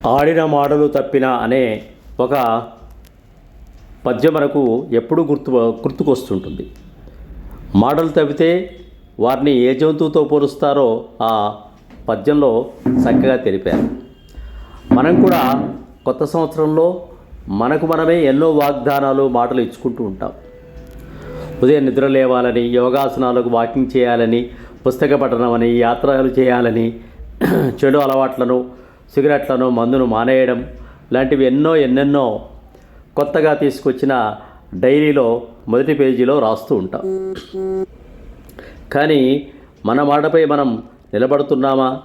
ఆడిన మాటలు తప్పిన అనే ఒక పద్యం మనకు ఎప్పుడూ గుర్తు గుర్తుకొస్తుంటుంది. మాటలు తప్పితే వారిని ఏ జంతువుతో పోలుస్తారో ఆ పద్యంలో చక్కగా తెలిపారు. మనం కూడా కొత్త సంవత్సరంలో మనకు మనమే ఎన్నో వాగ్దానాలు మాటలు ఇచ్చుకుంటూ ఉంటాం. ఉదయం నిద్ర లేవాలని యోగాసనాలకు వాకింగ్ చేయాలని పుస్తక పఠనం అని యాత్రలు చేయాలని చెడు అలవాట్లను సిగరెట్లను మందును మానేయడం లాంటివి ఎన్నో ఎన్నెన్నో కొత్తగా తీసుకొచ్చిన డైరీలో మొదటి పేజీలో రాస్తూ ఉంటాం. కానీ మన మాటపై మనం నిలబడుతున్నామా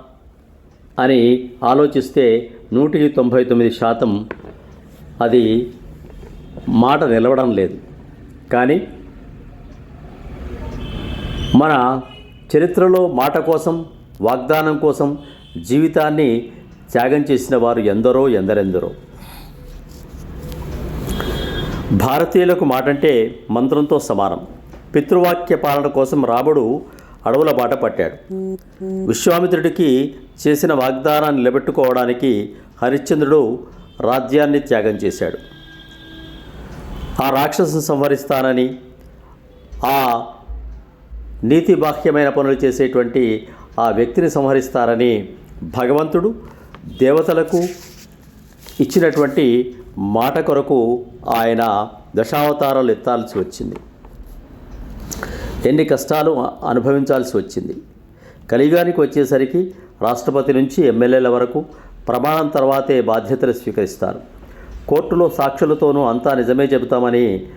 అని ఆలోచిస్తే నూటికి తొంభై తొమ్మిది శాతం అది మాట నిలవడం లేదు. కానీ మన చరిత్రలో మాట కోసం వాగ్దానం కోసం జీవితాన్ని త్యాగం చేసిన వారు ఎందరో ఎందరెందరో. భారతీయులకు మాట అంటే మంత్రంతో సమానం. పితృవాక్య పాలన కోసం రాముడు అడవుల బాట పట్టాడు. విశ్వామిత్రుడికి చేసిన వాగ్దానాన్ని నిలబెట్టుకోవడానికి హరిశ్చంద్రుడు రాజ్యాన్ని త్యాగం చేశాడు. ఆ రాక్షసును సంహరిస్తానని ఆ నీతి బాహ్యమైన పనులు చేసేటువంటి ఆ వ్యక్తిని సంహరిస్తారని భగవంతుడు దేవతలకు ఇచ్చినటువంటి మాట కొరకు ఆయన దశావతారాలు ఎత్తాల్సి వచ్చింది. ఎన్ని కష్టాలు అనుభవించాల్సి వచ్చింది. కలియుగానికి వచ్చేసరికి రాష్ట్రపతి నుంచి ఎమ్మెల్యేల వరకు ప్రమాణం తర్వాతే బాధ్యతలు స్వీకరిస్తారు. కోర్టులో సాక్షులతోనూ అంతా నిజమే చెబుతామని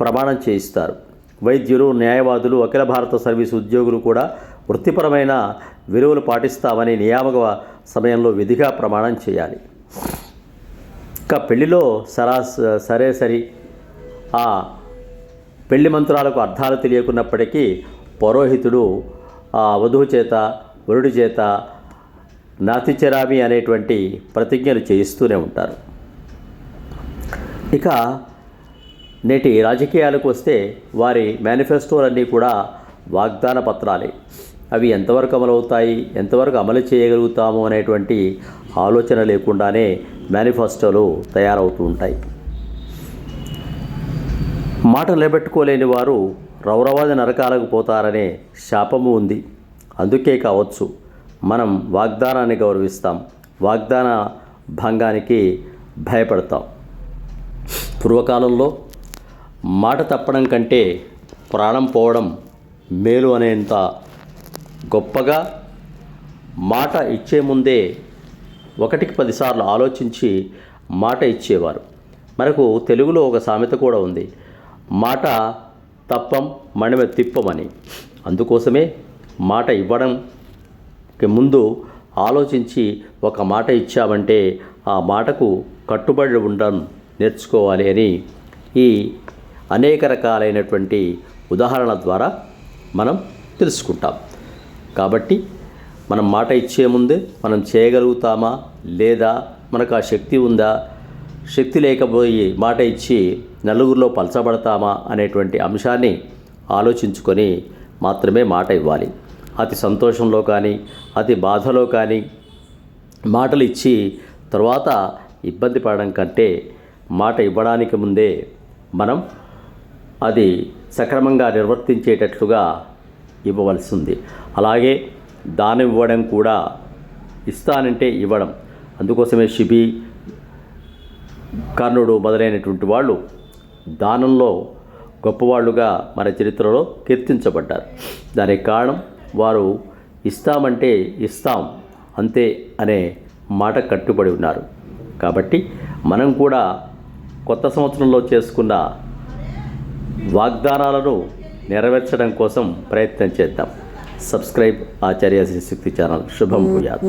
ప్రమాణం చేయిస్తారు. వైద్యులు న్యాయవాదులు అఖిల భారత సర్వీస్ ఉద్యోగులు కూడా వృత్తిపరమైన విలువలు పాటిస్తామని నియామక సమయంలో విధిగా ప్రమాణం చేయాలి. ఇంకా పెళ్ళిలో సరా సరే సరి ఆ పెళ్ళి మంత్రాలకు అర్థాలు తెలియకున్నప్పటికీ పౌరోహితుడు ఆ వధువు చేత వరుడి చేత నాతిచరామి అనేటువంటి ప్రతిజ్ఞలు చేయిస్తూనే ఉంటారు. ఇక నేటి రాజకీయాలకు వస్తే వారి మేనిఫెస్టోలన్నీ కూడా వాగ్దాన పత్రాలే. అవి ఎంతవరకు అమలవుతాయి ఎంతవరకు అమలు చేయగలుగుతాము అనేటువంటి ఆలోచన లేకుండానే మేనిఫెస్టోలు తయారవుతూ ఉంటాయి. మాట నిలబెట్టుకోలేని వారు రౌరవాది నరకాలకు పోతారనే శాపము ఉంది. అందుకే కావచ్చు మనం వాగ్దానాన్ని గౌరవిస్తాం వాగ్దాన భంగానికి భయపడతాం. పూర్వకాలంలో మాట తప్పడం కంటే ప్రాణం పోవడం మేలు అనేంత గొప్పగా మాట ఇచ్చే ముందే ఒకటికి పదిసార్లు ఆలోచించి మాట ఇచ్చేవారు. మనకు తెలుగులో ఒక సామెత కూడా ఉంది. మాట తప్పం మణిమ తిప్పమని అందుకోసమే మాట ఇవ్వడంకి ముందు ఆలోచించి ఒక మాట ఇచ్చామంటే ఆ మాటకు కట్టుబడి ఉండడం నేర్చుకోవాలి అని ఈ అనేక రకాలైనటువంటి ఉదాహరణ ద్వారా మనం తెలుసుకుంటాం. కాబట్టి మనం మాట ఇచ్చే ముందే మనం చేయగలుగుతామా లేదా మనకు ఆ శక్తి ఉందా? శక్తి లేకపోయి మాట ఇచ్చి నలుగురిలో పలచబడతామా అనేటువంటి అంశాన్ని ఆలోచించుకొని మాత్రమే మాట ఇవ్వాలి. అతి సంతోషంలో కానీ అతి బాధలో కానీ మాటలు ఇచ్చి తర్వాత ఇబ్బంది పడడం కంటే మాట ఇవ్వడానికి ముందే మనం అది సక్రమంగా నిర్వర్తించేటట్లుగా ఇవ్వవలసి ఉంది అలాగే దానం ఇవ్వడం కూడా ఇస్తానంటే ఇవ్వడం. అందుకోసమే శిబి కర్ణుడు మొదలైనటువంటి వాళ్ళు దానంలో గొప్పవాళ్ళుగా మన చరిత్రలో కీర్తించబడ్డారు. దానికి కారణం వారు ఇస్తామంటే ఇస్తాం అంతే అనే మాట కట్టుబడి ఉన్నారు. కాబట్టి మనం కూడా కొత్త సంవత్సరంలో చేసుకున్న వాగ్దానాలను నెరవేర్చడం కోసం ప్రయత్నం చేద్దాం. Subscribe Acharya Shakti channel. శుభం భూయాత్.